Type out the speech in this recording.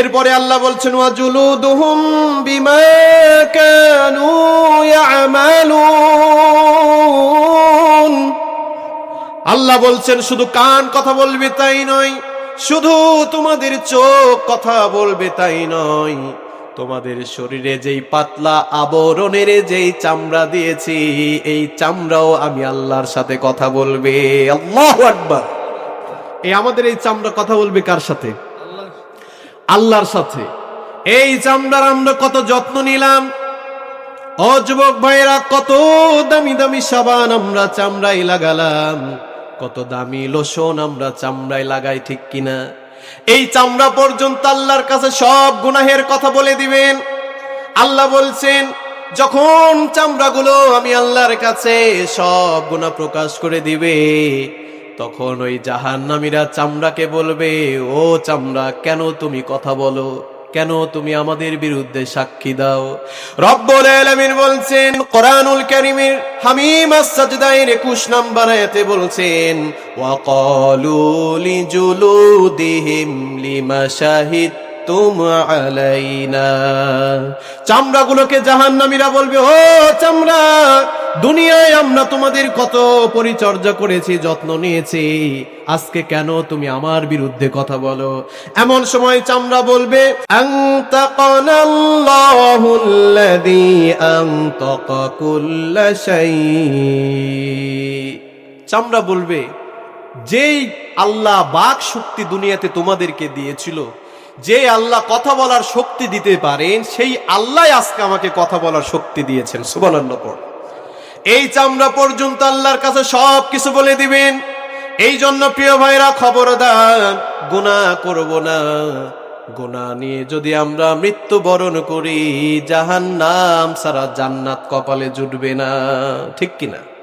এরপরে আল্লাহ বলছেন আল্লাহ বলছেন, শুধু কান কথা বলবে তাই নয়, শুধু তোমাদের চোখ কথা বলবে তাই নয়। তোমাদের শরীরে যেই পাতলা আবরণের যেই চামড়া দিয়েছি, এই চামড়াও আমি আল্লাহর সাথে কথা বলবে। আল্লাহ আকবার। এই আমাদের এই চামড়া কথা বলবে কার সাথে? আল্লাহর সাথে। এই চামড়ার আমরা কত যত্ন নিলাম। ও যুবক ভাইরা কত দামি দামি সাবান আমরা চামড়ায় লাগালাম। কত দামি লোশন আমরা চামড়ায় লাগাই, ঠিক কিনা? এই চামড়া পর্যন্ত আল্লাহর কাছে সব গুনাহের কথা বলে দিবেন। আল্লাহ বলছেন, যখন চামড়াগুলো আমি আল্লাহর কাছে সব গুনাহ প্রকাশ করে দিবে তখন ওই জাহান্নামীরা চামড়াকে বলবে, ও চামড়া, কেন তুমি কথা বলো? কেন তুমি আমাদের বিরুদ্ধে সাক্ষী দাও? রব্বুল বলছেন, কোরআনুল কারীমের হামিম আস-সাজদায়ের 21 নম্বর আয়াতে বলছেন, ওয়া ক্বালু লিজুলুদিহিম লিমা চামড়াগুলোকে জাহান্নামীরা বলবে, ও চামড়া দুনিয়ায় আমরা তোমাদের কত পরিচর্যা করেছি, যত্ন নিয়েছি। আজকে কেন তুমি আমার বিরুদ্ধে কথা বলো? এমন সময় চামড়া বলবে চামড়া বলবে, যেই আল্লাহ বাক শক্তি দুনিয়াতে তোমাদেরকে দিয়েছিল, যে আল্লাহ কথা বলার শক্তি দিতে পারেন, সেই আল্লাহ আজকে আমাকে কথা বলার শক্তি দিয়েছেন। সুবহানাল্লাহ পড়। এই চামড়া পর্যন্ত আল্লাহর কাছে সব কিছু বলে দিবেন। এই জন্য প্রিয় ভাইরা, খবরদার গুণা করব না। গুণা নিয়ে যদি আমরা মৃত্যুবরণ করি জাহান নাম সারা জান্নাত কপালে জুটবে না। ঠিক কিনা?